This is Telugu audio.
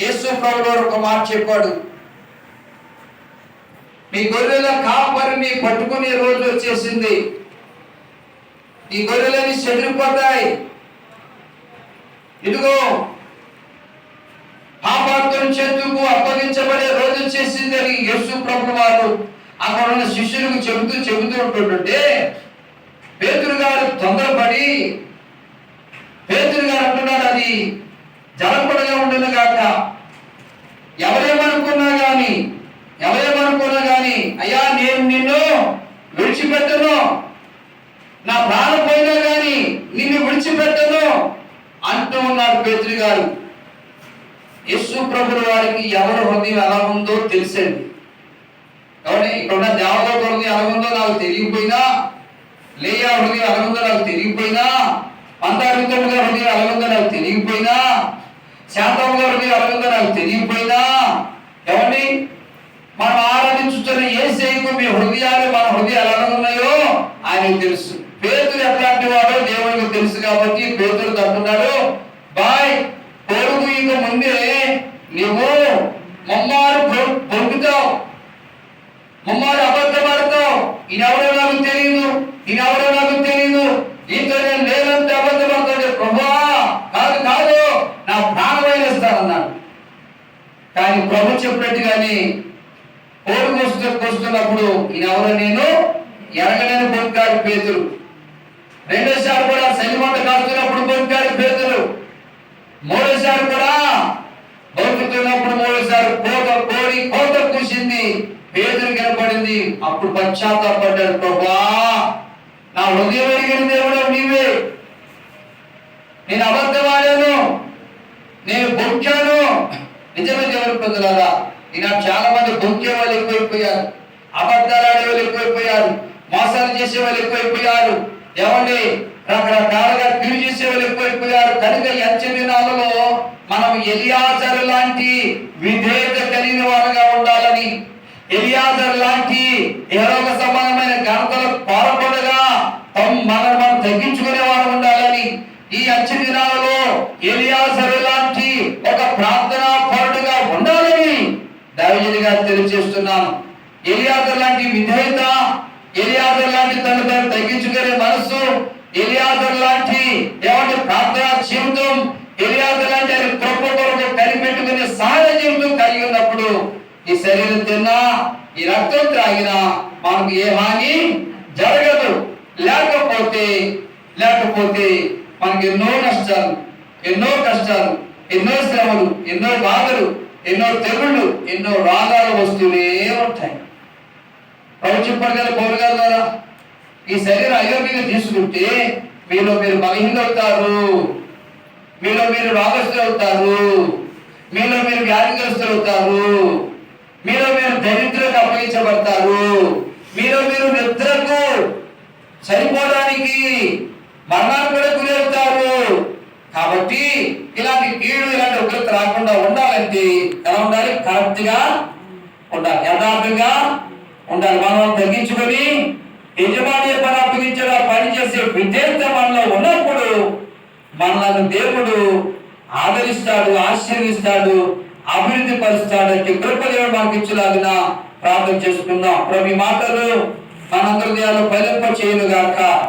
యేసు ప్రభువు ఒక మాట చెప్పాడు. మీ గొర్రెల కాపరిని పట్టుకునే రోజు వచ్చేసింది. ఈ గొర్రెలని చెదిరిపోతాయి. ఇదిగో పాపాత్తుల చేతుకు అప్పగించబడే రోజు వచ్చేసింది అని యేసు ప్రభు వారు అక్కడ ఉన్న శిష్యులకు చెబుతూ చెబుతూ ఉంటుంటే పేతురు గారు తొందరపడి పేతురు గారు అంటున్నాడు అది గాక. ఎవరేమనుకున్నా గాని ఎవరేమనుకున్నా గాని అయ్యా నేను నిన్ను విడిచిపెట్టను. నా ప్రాణం పోయినా గాని నిన్ను విడిచిపెట్టను. అంటూ ఉన్నారు పేత్రి గారు. యస్సు ప్రభుల వారికి ఎవరి హృదయం ఎలా ఉందో తెలిసండి. కాబట్టి ఇక్కడున్న దేవత హృదయం ఎలా ఉందో నాకు తెలియకపోయినా లేయా హృదయం ఎలా ఉందో నాకు తెలియకపోయినా మందారితమ్మ హృదయం ఎలా ఉందో నాకు తెలియ శాంతమ్మ గారు మీరు అడుగుతా ఉందో నాకు తెలియకపోయినా ఏమండి? మనం ఆరాధించుతున్న ఏ సేకు మీ హృదయాలు మన హృదయాలు ఎలా ఉన్నాయో ఆయనకు తెలుసు. పేతులు ఎట్లాంటి వాడో దేవునికి తెలుసు కాబట్టి పేతులు తప్పున్నాడు. బాయ్ పొరుగు ఇక ముందే నువ్వు మమ్మారు పొరుగుతావు మమ్మారు అబద్ధపడతావు ఈయనెవరో నాకు తెలియదు ఈయనెవరో నాకు తెలియదు నీతో నేను లేనంటే కానీ ప్రభు చెప్పినట్టుగానే కోరు కోస్తూ కోస్తున్నప్పుడు ఎవరు నేను? ఎరగలేని పొందుకాడు పేతులు రెండోసారి కూడా సలిమంట కాస్తున్నప్పుడు పొందుకాడు పేతులు మూడోసారి కూడా బతుకుతున్నప్పుడు మూడోసారి కోత కోరి కోత కూసింది. పేదలు కనపడింది. అప్పుడు పశ్చాత్తాపడ్డాడు ప్రభా. నా హృదయం అడిగిన దేవుడు నీవే. నేను అబద్ధమాడాను. నేను బొక్కాను. నిజమే దేవుని పొందలారా ఈనాడు చాలా మంది బొంకే వాళ్ళు ఎక్కువైపోయారు అబద్ధాలు ఆడే వాళ్ళు ఎక్కువైపోయారు మోసాలు చేసే వాళ్ళు ఎక్కువైపోయారు. ఎవరిని రకరకాలుగా పిలు చేసే వాళ్ళు ఎక్కువైపోయారు. కనుక ఈ దినాలలో మనం ఎలియాజరు లాంటి విధేయత కలిగిన వారుగా ఉండాలని ఎలియాజర్ లాంటి ఏరోగ సమానమైన ఘనతలు పాల్పడగా మనం మనం తగ్గించుకునే వారు ఉండాలని ఈ అంచె దినాలలో ఎలియాజరు లాంటి ఒక ప్రార్థనా పరుడుగా ఉండాలని దైవజని గారు తెలియజేస్తున్నాను ఎలియాజర్ లాంటి విధేయత ఎలియాజర్ లాంటి తను తను తగ్గించుకునే మనస్సు ఎలియాజర్ లాంటి ఏమంటే ప్రార్థన జీవితం ఎలియాజర్ లాంటి ఆయన కృప కొరకు కనిపెట్టుకునే సహజ జీవితం కలిగి ఉన్నప్పుడు ఈ శరీరం తిన్నా ఈ రక్తం త్రాగినా మనకు ఏ హాని జరగదు. లేకపోతే లేకపోతే మనకి ఎన్నో నష్టాలు ఎన్నో కష్టాలు ఎన్నో శ్రమలు ఎన్నో బాధలు ఎన్నో తెగుళ్ళు ఎన్నో వస్తూనే ఉంటాయి. ప్రభు చెప్పారు కదా పౌరు ద్వారా ఈ శరీరం అయోగ్యంగా తీసుకుంటే మీలో మీరు బలహీన అవుతారు. మీలో మీరు రోగస్తులు అవుతారు. మీలో మీరు వ్యాధిగ్రస్తులు అవుతారు. మీలో మీరు దరిద్రకు అప్పగించబడతారు. మీలో మీరు నిద్రకు చనిపోవడానికి మరణానికి కూడా గురవుతారు కాబట్టి ఇలాంటి కీడు ఇలాంటి ఉగ్రత రాకుండా ఉండాలంటే ఎలా ఉండాలి? కరెక్ట్గా ఉండాలి. యథార్థంగా ఉండాలి. మనం తగ్గించుకొని యజమాని పని అప్పగించేలా పని చేసే విధేయత మనలో ఉన్నప్పుడు మనల్ని దేవుడు ఆదరిస్తాడు ఆశీర్విస్తాడు అభివృద్ధి పరుస్తాడు కృప దేవుడు మనకి ఇచ్చేలాగిన ప్రార్థన చేసుకుందాం. ప్రభు మాటలు మనందరి దేహాలు ఫలింప చేయను గాక